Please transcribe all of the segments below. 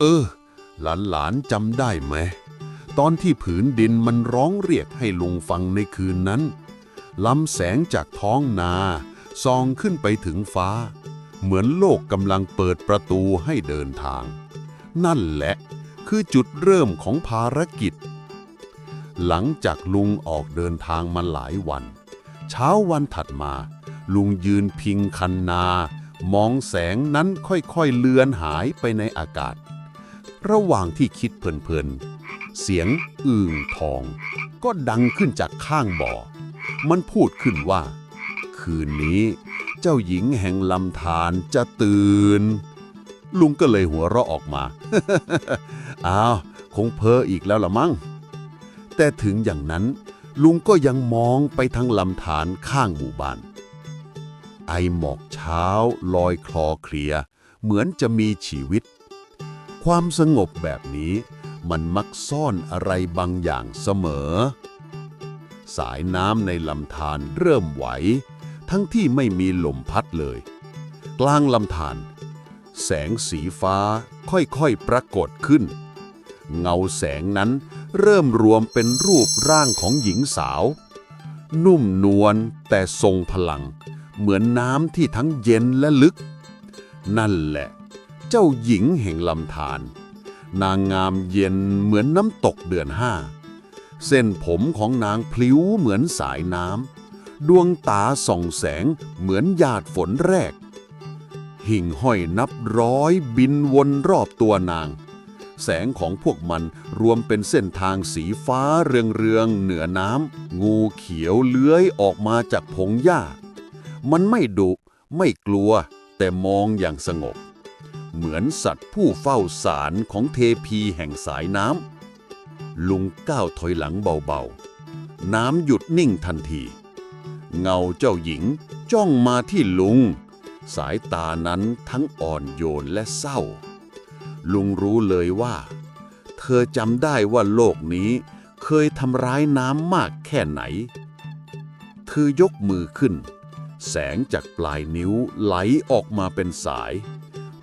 เออ หลานๆจำได้ไหม ตอนที่ผืนดินมันร้องเรียกให้ลุงฟังในคืนนั้นลำแสงจากท้องนาส่องขึ้นไปถึงฟ้า เหมือนโลกกำลังเปิดประตูให้เดินทาง นั่นแหละคือจุดเริ่มของภารกิจ หลังจากลุงออกเดินทางมาหลายวัน เช้าวันถัดมา ลุงยืนพิงคันนา มองแสงนั้นค่อยๆเลือนหายไปในอากาศ ระหว่างที่คิดเพลินๆ เสียงอึ่งทอง ก็ดังขึ้นจากข้างบ่อ มันพูดขึ้นว่า คืนนี้เจ้าหญิงแห่งลำธารจะตื่น ลุงก็เลยหัวเราะออกมา อ้าว คงเพ้ออีกแล้วละมั้ง แต่ถึงอย่างนั้น ลุงก็ยังมองไปทางลำธารข้างหมู่บ้าน ไอหมอกเช้าลอยคลอเคลีย เหมือนจะมีชีวิต ความสงบแบบนี้ มันมักซ่อนอะไรบางอย่างเสมอ สายน้ำในลำธารเริ่มไหว ทั้งที่ไม่มีลมพัดเลย กลางลำธารแสงสีฟ้าค่อยๆปรากฏขึ้น เงาแสงนั้นเริ่มรวมเป็นรูปร่างของหญิงสาว นุ่มนวลแต่ทรงพลัง เหมือนน้ำที่ทั้งเย็นและลึก นั่นแหละ เจ้าหญิงแห่งลำธารนางงามเย็นเหมือนน้ำตกเดือนห้า เส้นผมของนางพลิ้วเหมือนสายน้ำ ดวงตาส่องแสงเหมือนหยาดฝนแรก หิ่งห้อยนับร้อยบินวนรอบตัวนาง แสงของพวกมันรวมเป็นเส้นทางสีฟ้าเรืองๆเหนือน้ำ งูเขียวเลื้อยออกมาจากพงหญ้า มันไม่ดุไม่กลัวแต่มองอย่างสงบ เหมือนสัตว์ผู้เฝ้าสารของเทพีแห่งสายน้ำ ลุงก้าวถอยหลังเบาๆ น้ำหยุดนิ่งทันที เงาเจ้าหญิงจ้องมาที่ลุง สายตานั้นทั้งอ่อนโยนและเศร้า ลุงรู้เลยว่า เธอจำได้ว่าโลกนี้เคยทำร้ายน้ำมากแค่ไหน เธอยกมือขึ้น แสงจากปลายนิ้วไหลออกมาเป็นสาย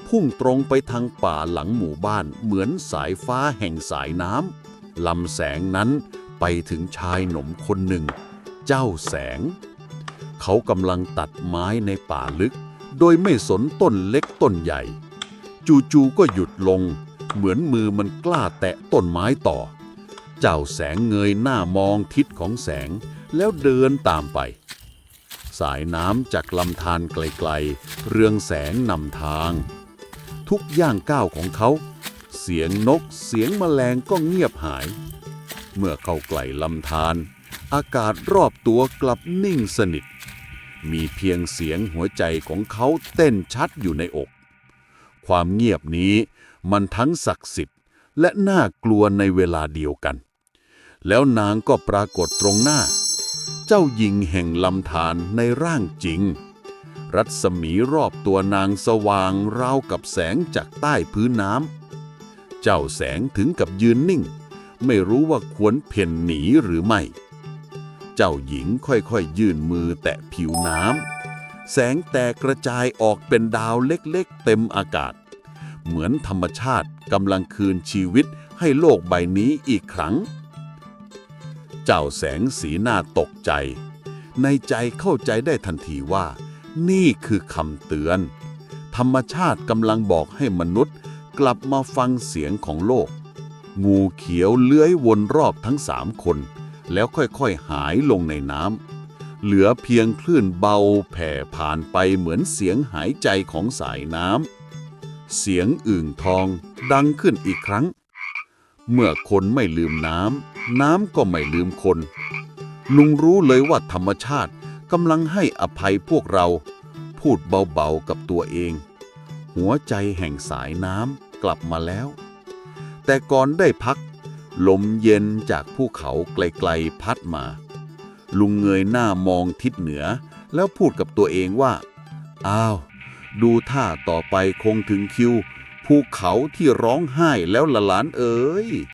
พุ่งตรงไปทางป่าหลังหมู่บ้านเหมือนสายฟ้าแห่งสายน้ำลำแสงนั้นไปถึงชายหนุ่มคนหนึ่ง เจ้าแสง เขากำลังตัดไม้ในป่าลึก โดยไม่สนต้นเล็กต้นใหญ่ จู่ๆก็หยุดลง เหมือนมือมันกล้าแตะต้นไม้ต่อ เจ้าแสงเงยหน้ามองทิศของแสงแล้วเดินตามไป สายน้ำจากลำธารไกลๆ เรืองแสงนำทาง ทุกย่างก้าวของเขา เสียงนกเสียงแมลงก็เงียบหาย เมื่อเข้าใกล้ลำธารอากาศรอบตัวกลับนิ่งสนิท มีเพียงเสียงหัวใจของเขาเต้นชัดอยู่ในอก ความเงียบนี้มันทั้งศักดิ์สิทธิ์และน่ากลัวในเวลาเดียวกัน แล้วนางก็ปรากฏตรงหน้า เจ้าหญิงแห่งลำธารในร่างจริง รัศมีรอบตัวนางสว่างราวกับแสงจากใต้พื้นน้ำ เจ้าแสงถึงกับยืนนิ่ง ไม่รู้ว่าควรเพ่นหนีหรือไม่ เจ้าหญิงค่อยๆยื่นมือแตะผิวน้ำ แสงแตกกระจายออกเป็นดาวเล็กๆ เต็มอากาศ เหมือนธรรมชาติกำลังคืนชีวิตให้โลกใบนี้อีกครั้ง เจ้าแสงสีหน้าตกใจ ในใจเข้าใจได้ทันทีว่า นี่คือคำเตือน ธรรมชาติกำลังบอกให้มนุษย์กลับมาฟังเสียงของโลก งูเขียวเลื้อยวนรอบทั้งสามคน แล้วค่อยๆหายลงในน้ำ เหลือเพียงคลื่นเบาแผ่ผ่านไปเหมือนเสียงหายใจของสายน้ำ เสียงอึ่งทองดังขึ้นอีกครั้ง เมื่อคนไม่ลืมน้ำ น้ำก็ไม่ลืมคน ลุงรู้เลยว่าธรรมชาติ กำลังให้อภัยพวกเรา พูดเบาๆกับตัวเอง หัวใจแห่งสายน้ำกลับมาแล้ว แต่ก่อนได้พัก ลมเย็นจากภูเขาไกลๆพัดมา ลุงเงยหน้ามองทิศเหนือ แล้วพูดกับตัวเองว่า อ้าว ดูท่าต่อไปคงถึงคิวภูเขาที่ร้องไห้แล้วละหลานเอ๋ย